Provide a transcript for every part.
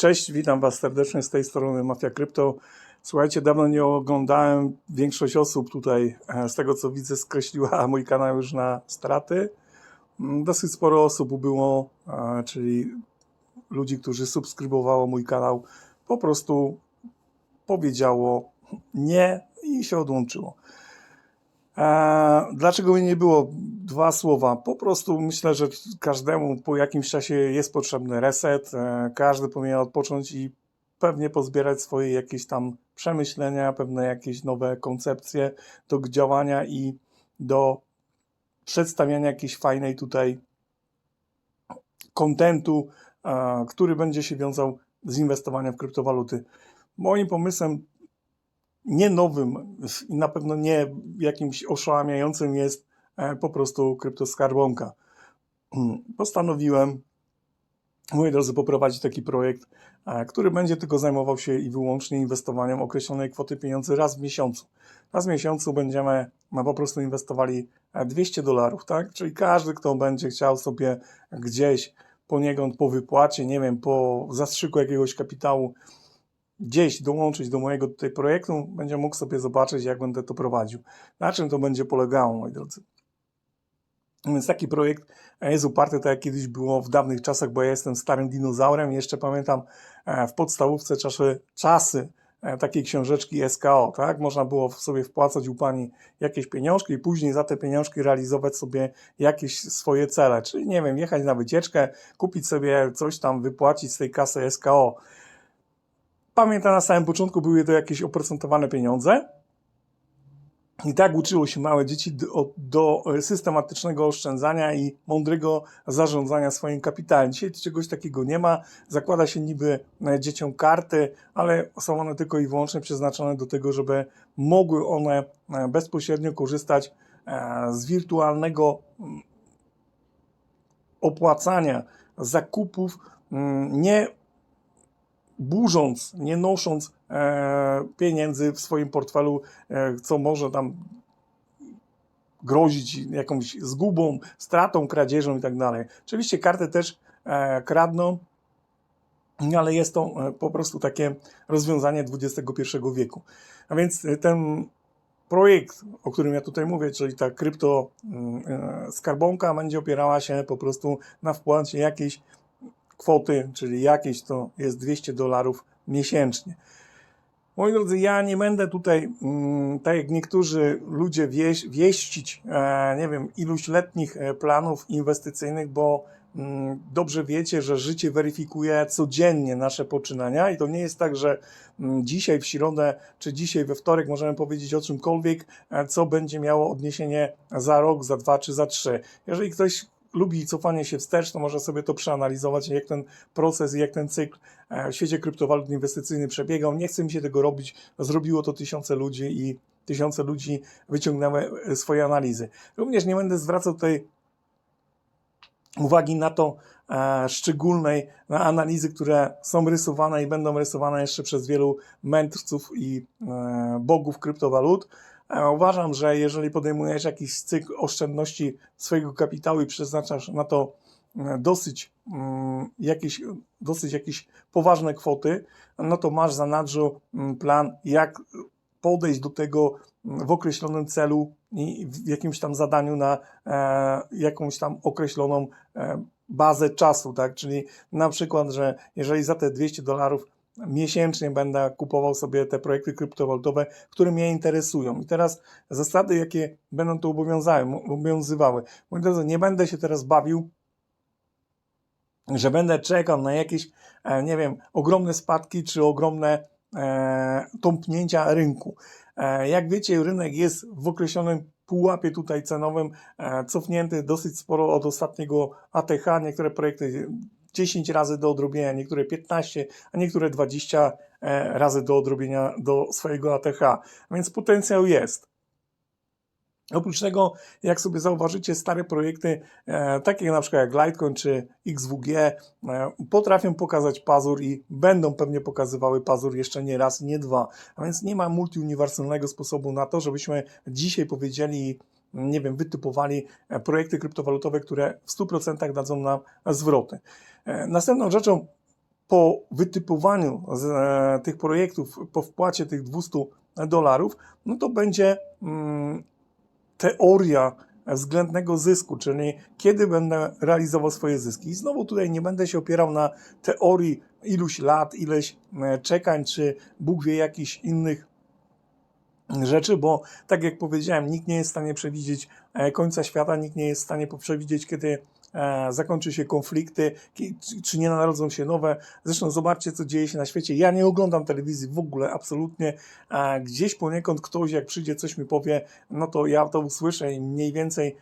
Cześć, witam Was serdecznie z tej strony Mafia Krypto. Słuchajcie, dawno nie oglądałem. Większość osób tutaj, e, z tego co widzę, skreśliła mój kanał już na straty. Mm, Dosyć sporo osób było, e, czyli ludzi, którzy subskrybowało mój kanał, po prostu powiedziało nie i się odłączyło. E, Dlaczego nie było? Dwa słowa. Po prostu myślę, że każdemu po jakimś czasie jest potrzebny reset. e, Każdy powinien odpocząć i pewnie pozbierać swoje jakieś tam przemyślenia, pewne jakieś nowe koncepcje do działania i do przedstawiania jakiejś fajnej tutaj kontentu, e, który będzie się wiązał z inwestowaniem w kryptowaluty. Moim pomysłem nie nowym i na pewno nie jakimś oszałamiającym jest e, po prostu kryptoskarbonka. Postanowiłem, moi drodzy, poprowadzić taki projekt, e, który będzie tylko zajmował się i wyłącznie inwestowaniem określonej kwoty pieniędzy raz w miesiącu. Raz w miesiącu będziemy no, po prostu inwestowali e, 200 dolarów, tak? Czyli każdy, kto będzie chciał sobie gdzieś poniekąd po wypłacie, nie wiem, po zastrzyku jakiegoś kapitału gdzieś dołączyć do mojego tutaj projektu, będzie mógł sobie zobaczyć, jak będę to prowadził. Na czym to będzie polegało, moi drodzy. Więc taki projekt jest uparty, tak jak kiedyś było w dawnych czasach, bo ja jestem starym dinozaurem i jeszcze pamiętam e, w podstawówce czasy, czasy e, takiej książeczki SKO, tak? Można było sobie wpłacać u pani jakieś pieniążki i później za te pieniążki realizować sobie jakieś swoje cele, czyli nie wiem, jechać na wycieczkę, kupić sobie coś tam, wypłacić z tej kasy SKO. Pamiętam na samym początku były to jakieś oprocentowane pieniądze. I tak uczyło się małe dzieci do, do systematycznego oszczędzania i mądrego zarządzania swoim kapitałem. Dzisiaj czegoś takiego nie ma. Zakłada się niby e, dzieciom karty, ale są one tylko i wyłącznie przeznaczone do tego, żeby mogły one e, bezpośrednio korzystać e, z wirtualnego mm, opłacania zakupów, mm, nie burząc, nie nosząc e, pieniędzy w swoim portfelu, e, co może tam grozić jakąś zgubą, stratą, kradzieżą i tak dalej. Oczywiście karty też e, kradną, ale jest to po prostu takie rozwiązanie XXI wieku. A więc ten projekt, o którym ja tutaj mówię, czyli ta krypto mm, skarbonka będzie opierała się po prostu na wpłacie jakiejś kwoty, czyli jakieś to jest 200 dolarów miesięcznie. Moi drodzy, ja nie będę tutaj, mm, tak jak niektórzy ludzie, wieś, wieścić, e, nie wiem, iluś letnich e, planów inwestycyjnych, bo mm, dobrze wiecie, że życie weryfikuje codziennie nasze poczynania i to nie jest tak, że mm, dzisiaj w środę czy dzisiaj we wtorek możemy powiedzieć o czymkolwiek, e, co będzie miało odniesienie za rok, za dwa czy za trzy. Jeżeli ktoś lubi cofanie się wstecz, to może sobie to przeanalizować, jak ten proces i jak ten cykl e, w świecie kryptowalut inwestycyjnych przebiegał. Nie chcę mi się tego robić, zrobiło to tysiące ludzi i tysiące ludzi wyciągnęły e, swoje analizy. Również nie będę zwracał tutaj uwagi na to e, szczególnej, na analizy, które są rysowane i będą rysowane jeszcze przez wielu mędrców i e, bogów kryptowalut. E, Uważam, że jeżeli podejmujesz jakiś cykl oszczędności swojego kapitału i przeznaczasz na to e, dosyć mm, jakieś, dosyć jakieś poważne kwoty, no to masz za nadrzu mm, plan, jak podejść do tego mm, w określonym celu i w jakimś tam zadaniu na e, jakąś tam określoną bazę czasu, tak? Czyli na przykład, że jeżeli za te 200 dolarów miesięcznie będę kupował sobie te projekty kryptowalutowe, które mnie interesują. I teraz zasady, jakie będą to obowiązywały. Moi drodzy, nie będę się teraz bawił, że będę czekał na jakieś, e, nie wiem, ogromne spadki czy ogromne e, tąpnięcia rynku. E, jak wiecie, rynek jest w określonym pułapie tutaj cenowym, e, cofnięty dosyć sporo od ostatniego ATH. Niektóre projekty 10 razy do odrobienia, niektóre 15, a niektóre 20 e, razy do odrobienia do swojego ATH. Więc potencjał jest. Oprócz tego, jak sobie zauważycie, stare projekty, e, takie na przykład jak Litecoin czy XWG, e, potrafią pokazać pazur i będą pewnie pokazywały pazur jeszcze nie raz, nie dwa. A więc nie ma multiuniwersalnego sposobu na to, żebyśmy dzisiaj powiedzieli, nie wiem, wytypowali e, projekty kryptowalutowe, które w 100% dadzą nam zwroty. E, Następną rzeczą, po wytypowaniu e, tych projektów, po wpłacie tych 200 dolarów, no to będzie mm, teoria względnego zysku, czyli kiedy będę realizował swoje zyski. I znowu tutaj nie będę się opierał na teorii iluś lat, ileś czekań, czy Bóg wie jakichś innych rzeczy, bo tak jak powiedziałem, nikt nie jest w stanie przewidzieć e, końca świata, nikt nie jest w stanie przewidzieć, kiedy e, zakończy się konflikty, czy- nie narodzą się nowe. Zresztą zobaczcie, co dzieje się na świecie. Ja nie oglądam telewizji w ogóle, absolutnie. E, Gdzieś poniekąd ktoś, jak przyjdzie, coś mi powie, no to ja to usłyszę i mniej więcej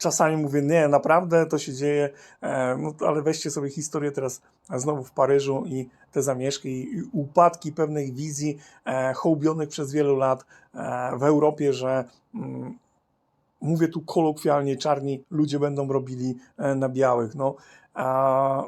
czasami mówię, nie, naprawdę to się dzieje, e, no ale weźcie sobie historię teraz znowu w Paryżu i te zamieszki i upadki pewnej wizji e, hołbionych przez wielu lat e, w Europie, że mm, mówię tu kolokwialnie, czarni ludzie będą robili e, na białych. No, a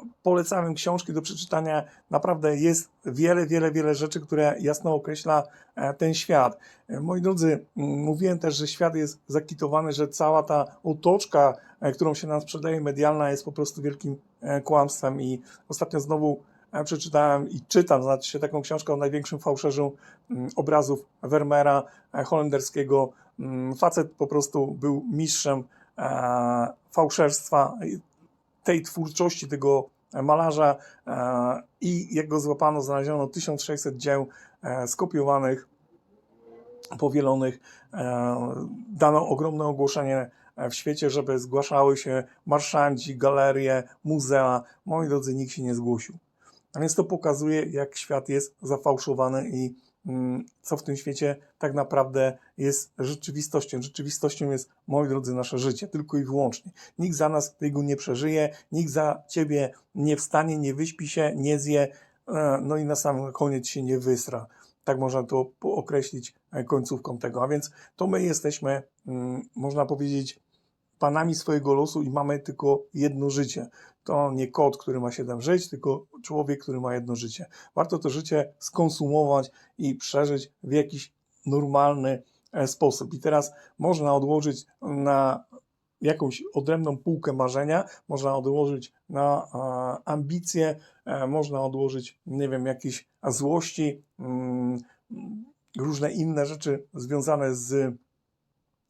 książki do przeczytania. Naprawdę jest wiele, wiele, wiele rzeczy, które jasno określa e, ten świat. E, Moi drodzy, mówiłem też, że świat jest zakitowany, że cała ta otoczka, którą się nam sprzedaje medialna, jest po prostu wielkim kłamstwem. I ostatnio znowu e, przeczytałem i czytam, znaczy się taką książkę o największym fałszerzu m, obrazów Vermeera e, holenderskiego. Mm, Facet po prostu był mistrzem e, fałszerstwa i tej twórczości tego malarza e, i jak go złapano, znaleziono 1600 dzieł e, skopiowanych, powielonych. E, dano ogromne ogłoszenie e, w świecie, żeby zgłaszały się marszandzi, galerie, muzea. Moi drodzy, nikt się nie zgłosił. A więc to pokazuje, jak świat jest zafałszowany i mm, co w tym świecie tak naprawdę jest rzeczywistością. Rzeczywistością jest, moi drodzy, nasze życie, tylko i wyłącznie. Nikt za nas tego nie przeżyje, nikt za ciebie nie wstanie, nie wyśpi się, nie zje, e, no i na sam koniec się nie wysra. Tak można to określić e, końcówką tego. A więc to my jesteśmy, mm, można powiedzieć, panami swojego losu i mamy tylko jedno życie. To nie kot, który ma siedem żyć, tylko człowiek, który ma jedno życie. Warto to życie skonsumować i przeżyć w jakiś normalny e, sposób. I teraz można odłożyć na jakąś odrębną półkę marzenia, można odłożyć na ambicje, e, można odłożyć, nie wiem, jakieś złości, mm, różne inne rzeczy związane z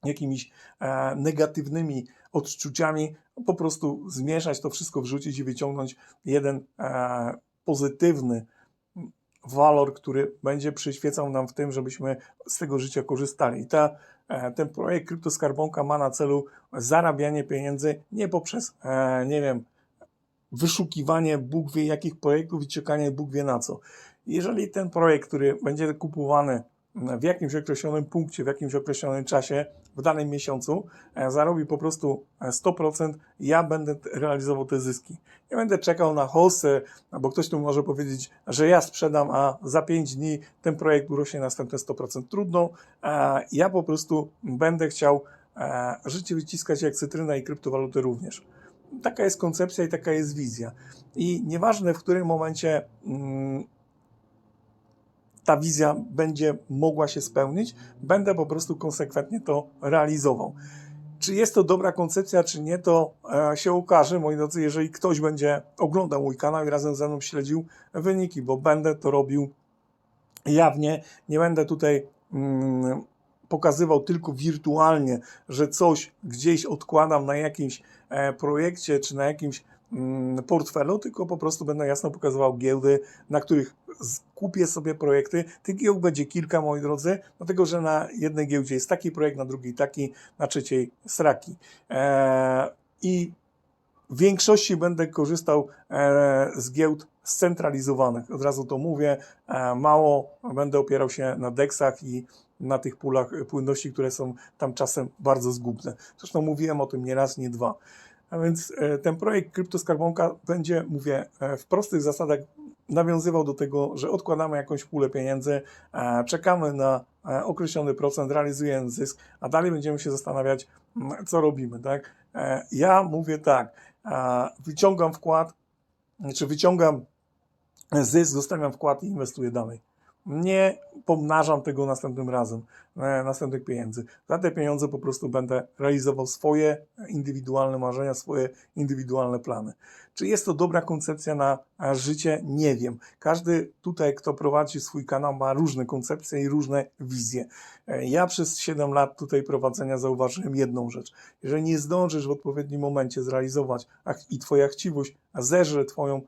jakimiś e, negatywnymi odczuciami, po prostu zmieszać to wszystko, wrzucić i wyciągnąć jeden e, pozytywny walor, który będzie przyświecał nam w tym, żebyśmy z tego życia korzystali. I ta, e, ten projekt Kryptoskarbonka ma na celu zarabianie pieniędzy nie poprzez, e, nie wiem, wyszukiwanie Bóg wie jakich projektów i czekanie Bóg wie na co. Jeżeli ten projekt, który będzie kupowany w jakimś określonym punkcie, w jakimś określonym czasie, w danym miesiącu, e, zarobi po prostu e, 100%, ja będę realizował te zyski. Nie będę czekał na hosę, bo ktoś tu może powiedzieć, że ja sprzedam, a za 5 dni ten projekt urośnie następne 100%. Trudno. E, Ja po prostu będę chciał e, życie wyciskać jak cytryna i kryptowaluty również. Taka jest koncepcja i taka jest wizja. I nieważne w którym momencie mm, ta wizja będzie mogła się spełnić, będę po prostu konsekwentnie to realizował. Czy jest to dobra koncepcja, czy nie, to e, się okaże, moi drodzy, jeżeli ktoś będzie oglądał mój kanał i razem ze mną śledził wyniki, bo będę to robił jawnie, nie będę tutaj mm, pokazywał tylko wirtualnie, że coś gdzieś odkładam na jakimś e, projekcie czy na jakimś portfelu, tylko po prostu będę jasno pokazywał giełdy, na których kupię sobie projekty. Tych giełd będzie kilka, moi drodzy, dlatego że na jednej giełdzie jest taki projekt, na drugiej taki, na trzeciej sraki. E, I w większości będę korzystał e, z giełd scentralizowanych. Od razu to mówię. E, mało będę opierał się na deksach i na tych pulach płynności, które są tam czasem bardzo zgubne. Zresztą mówiłem o tym nie raz, nie dwa. A więc e, ten projekt Kryptoskarbonka będzie, mówię, e, w prostych zasadach nawiązywał do tego, że odkładamy jakąś pulę pieniędzy, e, czekamy na określony procent, realizujemy zysk, a dalej będziemy się zastanawiać, mm, co robimy. Tak? Ja mówię tak, wyciągam wkład, czy wyciągam zysk, zostawiam wkład i inwestuję dalej. Nie pomnażam tego następnym razem, e, następnych pieniędzy. Za te pieniądze po prostu będę realizował swoje indywidualne marzenia, swoje indywidualne plany. Czy jest to dobra koncepcja na życie? Nie wiem. Każdy tutaj, kto prowadzi swój kanał, ma różne koncepcje i różne wizje. E, Ja przez 7 lat tutaj prowadzenia zauważyłem jedną rzecz. Jeżeli nie zdążysz w odpowiednim momencie zrealizować i Twoja chciwość zeżre Twoją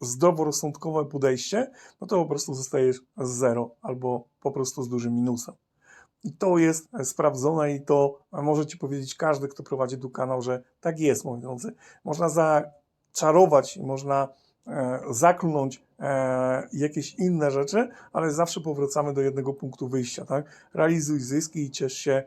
zdroworozsądkowe podejście, no to po prostu zostajesz z zero albo po prostu z dużym minusem. I to jest e, sprawdzone i to może Ci powiedzieć każdy, kto prowadzi tu kanał, że tak jest, moi drodzy. Można zaczarować, można e, zaklnąć e, jakieś inne rzeczy, ale zawsze powracamy do jednego punktu wyjścia, tak? Realizuj zyski i ciesz się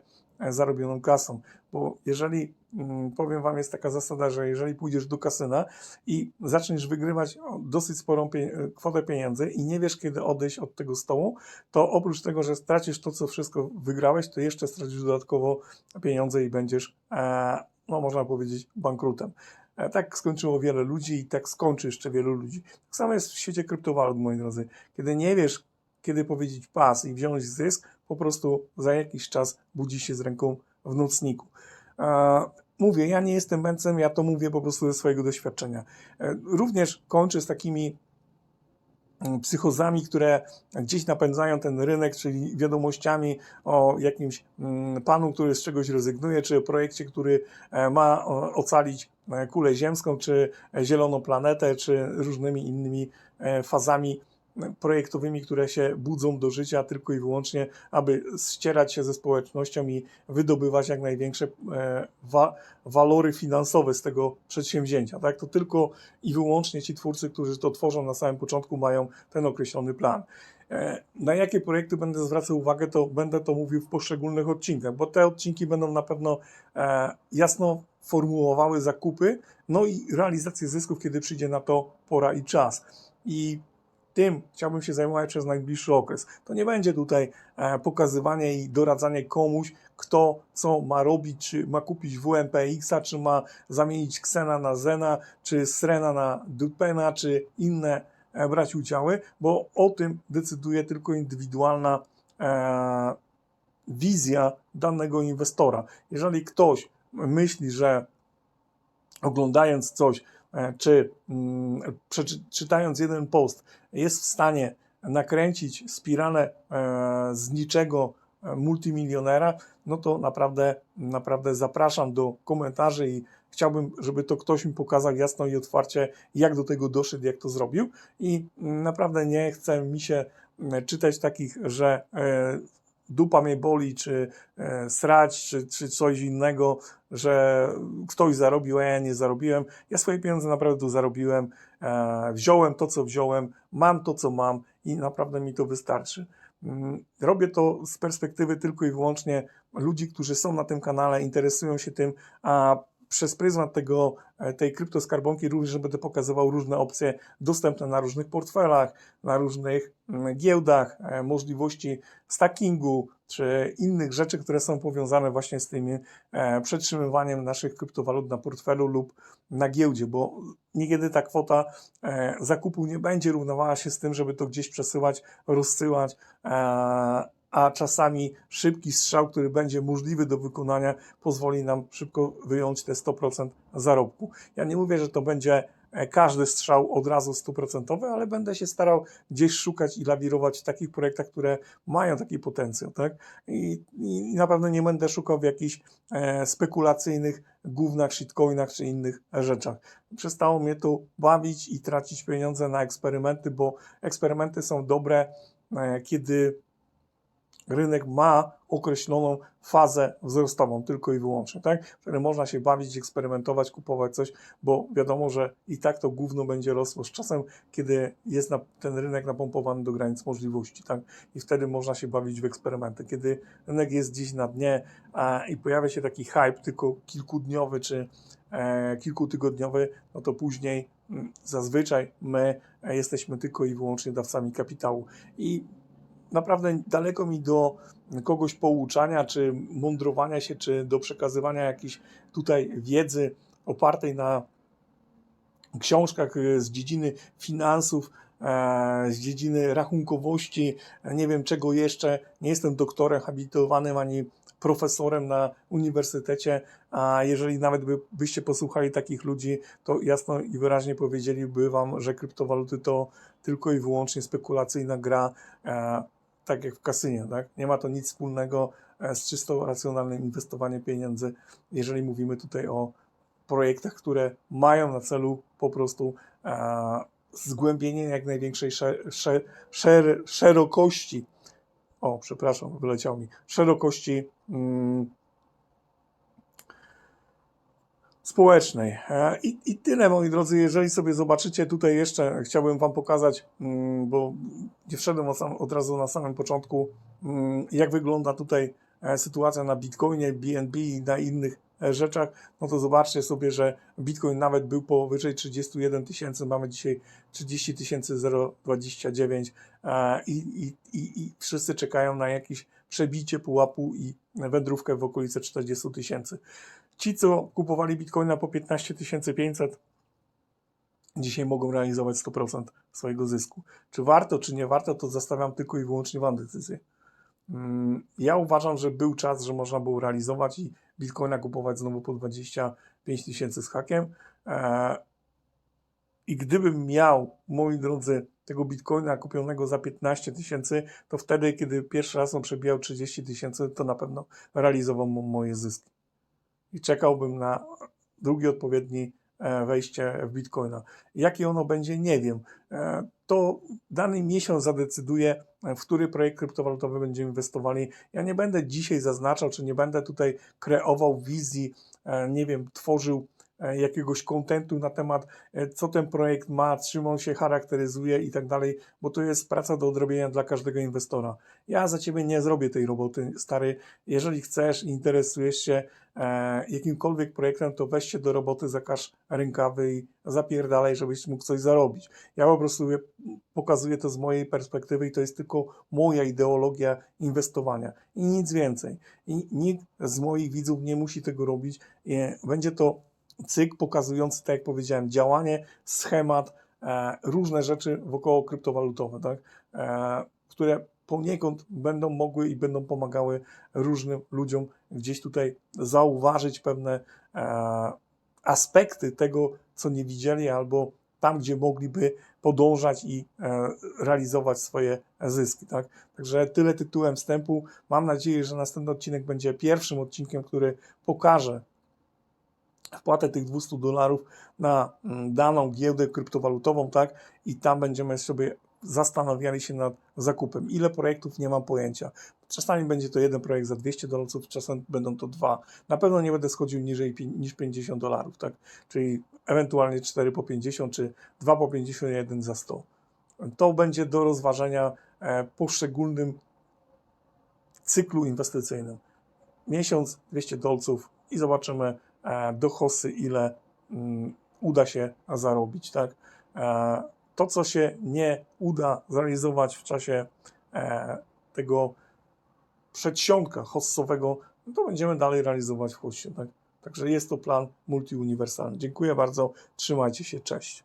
zarobioną kasą, bo jeżeli, mm, powiem Wam, jest taka zasada, że jeżeli pójdziesz do kasyna i zaczniesz wygrywać dosyć sporą pie- kwotę pieniędzy i nie wiesz, kiedy odejść od tego stołu, to oprócz tego, że stracisz to, co wszystko wygrałeś, to jeszcze stracisz dodatkowo pieniądze i będziesz, e, no można powiedzieć, bankrutem. E, Tak skończyło wiele ludzi i tak skończy jeszcze wielu ludzi. Tak samo jest w świecie kryptowalut, moi drodzy. Kiedy nie wiesz, kiedy powiedzieć pas i wziąć zysk, po prostu za jakiś czas budzisz się z ręką w nocniku. Mówię, ja nie jestem męcem, ja to mówię po prostu ze swojego doświadczenia. E, Również kończę z takimi mm, psychozami, które gdzieś napędzają ten rynek, czyli wiadomościami o jakimś mm, panu, który z czegoś rezygnuje, czy o projekcie, który e, ma ocalić e, kulę ziemską, czy zieloną planetę, czy różnymi innymi fazami projektowymi, które się budzą do życia tylko i wyłącznie, aby ścierać się ze społecznością i wydobywać jak największe e, wa walory finansowe z tego przedsięwzięcia. Tak? To tylko i wyłącznie ci twórcy, którzy to tworzą na samym początku, mają ten określony plan. E, Na jakie projekty będę zwracał uwagę, to będę to mówił w poszczególnych odcinkach, bo te odcinki będą na pewno e, jasno formułowały zakupy, no i realizację zysków, kiedy przyjdzie na to pora i czas. I tym chciałbym się zajmować przez najbliższy okres. To nie będzie tutaj e, pokazywanie i doradzanie komuś, kto co ma robić, czy ma kupić WMPX-a, czy ma zamienić Xena na Zena, czy Srena na Dupena, czy inne e, brać udziały, bo o tym decyduje tylko indywidualna e, wizja danego inwestora. Jeżeli ktoś myśli, że oglądając coś, czy mm, przeczy- czytając jeden post, jest w stanie nakręcić spiralę e, z niczego e, multimilionera, no to naprawdę, naprawdę zapraszam do komentarzy i chciałbym, żeby to ktoś mi pokazał jasno i otwarcie, jak do tego doszedł, jak to zrobił. I mm, naprawdę nie chce mi się mm, czytać takich, że e, dupa mnie boli, czy e, srać, czy, czy coś innego, że ktoś zarobił, a ja nie zarobiłem. Ja swoje pieniądze naprawdę zarobiłem, e, wziąłem to, co wziąłem, mam to, co mam i naprawdę mi to wystarczy. Mm, Robię to z perspektywy tylko i wyłącznie ludzi, którzy są na tym kanale, interesują się tym, a przez pryzmat tego, e, tej kryptoskarbonki również będę pokazywał różne opcje dostępne na różnych portfelach, na różnych mm, giełdach, e, możliwości stackingu, czy innych rzeczy, które są powiązane właśnie z tym e, przetrzymywaniem naszych kryptowalut na portfelu lub na giełdzie, bo niekiedy ta kwota zakupu nie będzie równowała się z tym, żeby to gdzieś przesyłać, rozsyłać, a czasami szybki strzał, który będzie możliwy do wykonania, pozwoli nam szybko wyjąć te 100% zarobku. Ja nie mówię, że to będzie e, każdy strzał od razu stuprocentowy, ale będę się starał gdzieś szukać i lawirować w takich projektach, które mają taki potencjał, tak? I, i na pewno nie będę szukał w jakichś e, spekulacyjnych gównach, shitcoinach czy innych rzeczach. Przestało mnie to bawić i tracić pieniądze na eksperymenty, bo eksperymenty są dobre, e, kiedy rynek ma określoną fazę wzrostową tylko i wyłącznie, tak? Wtedy można się bawić, eksperymentować, kupować coś, bo wiadomo, że i tak to gówno będzie rosło z czasem, kiedy jest na, ten rynek napompowany do granic możliwości, tak? I wtedy można się bawić w eksperymenty. Kiedy rynek jest gdzieś na dnie a, i pojawia się taki hype tylko kilkudniowy czy e, kilkutygodniowy, no to później mm, zazwyczaj my e, jesteśmy tylko i wyłącznie dawcami kapitału. I naprawdę daleko mi do kogoś pouczania, czy mądrowania się, czy do przekazywania jakiejś tutaj wiedzy opartej na książkach y, z dziedziny finansów, e, z dziedziny rachunkowości, nie wiem czego jeszcze. Nie jestem doktorem habilitowanym ani profesorem na uniwersytecie, a jeżeli nawet by, byście posłuchali takich ludzi, to jasno i wyraźnie powiedzieliby wam, że kryptowaluty to tylko i wyłącznie spekulacyjna gra, e, tak jak w kasynie, tak? Nie ma to nic wspólnego e, z czysto racjonalnym inwestowaniem pieniędzy, jeżeli mówimy tutaj o projektach, które mają na celu po prostu e, zgłębienie jak największej sze, sze, szer, szerokości, o przepraszam, wyleciał mi, szerokości mm, społecznej. E, I, I tyle, moi drodzy. Jeżeli sobie zobaczycie tutaj jeszcze, chciałbym Wam pokazać, mm, bo nie wszedłem od, od razu na samym początku, mm, jak wygląda tutaj e, sytuacja na Bitcoinie, BNB i na innych e, rzeczach, no to zobaczcie sobie, że Bitcoin nawet był powyżej 31 tysięcy, mamy dzisiaj 30 tysięcy 029 e, i, i, i, i wszyscy czekają na jakieś przebicie pułapu i wędrówkę w okolice 40 tysięcy. Ci, co kupowali Bitcoina po 15 500, dzisiaj mogą realizować 100% swojego zysku. Czy warto, czy nie warto, to zostawiam tylko i wyłącznie Wam decyzję. Mm, Ja uważam, że był czas, że można było realizować i Bitcoina kupować znowu po 25 tysięcy z hakiem. E, I gdybym miał, moi drodzy, tego Bitcoina kupionego za 15 tysięcy, to wtedy, kiedy pierwszy raz on przebijał 30 tysięcy, to na pewno realizował mo- moje zyski. I czekałbym na drugi odpowiedni e, wejście w Bitcoina. Jakie ono będzie, nie wiem. E, To dany miesiąc zadecyduje, e, w który projekt kryptowalutowy będziemy inwestowali. Ja nie będę dzisiaj zaznaczał, czy nie będę tutaj kreował wizji, nie wiem, tworzył jakiegoś kontentu na temat, e, co ten projekt ma, czym on się charakteryzuje i tak dalej, bo to jest praca do odrobienia dla każdego inwestora. Ja za ciebie nie zrobię tej roboty, stary. Jeżeli chcesz i interesujesz się e, jakimkolwiek projektem, to weź się do roboty, zakaż rękawy i zapierdalaj, żebyś mógł coś zarobić. Ja po prostu pokazuję to z mojej perspektywy i to jest tylko moja ideologia inwestowania i nic więcej. I nikt z moich widzów nie musi tego robić. E, Będzie to cykl pokazujący, tak jak powiedziałem, działanie, schemat, e, różne rzeczy wokoło kryptowalutowe, tak? e, które poniekąd będą mogły i będą pomagały różnym ludziom gdzieś tutaj zauważyć pewne e, aspekty tego, co nie widzieli, albo tam, gdzie mogliby podążać i e, realizować swoje zyski. Tak? Także tyle tytułem wstępu. Mam nadzieję, że następny odcinek będzie pierwszym odcinkiem, który pokaże wpłatę tych 200 dolarów na mm, daną giełdę kryptowalutową, tak? I tam będziemy sobie zastanawiali się nad zakupem. Ile projektów nie mam pojęcia. Czasami będzie to jeden projekt za 200 dolarów, czasem będą to dwa. Na pewno nie będę schodził niżej niż 50 dolarów, tak? Czyli ewentualnie 4 po 50, czy 2 po 50, jeden za 100. To będzie do rozważenia e, poszczególnym cyklu inwestycyjnym. Miesiąc 200 dolców i zobaczymy do hosy, ile mm, uda się zarobić. Tak? E, to, co się nie uda zrealizować w czasie e, tego przedsionka hossowego, to będziemy dalej realizować w hossie. Tak? Także jest to plan multiuniwersalny. Dziękuję bardzo, trzymajcie się, cześć.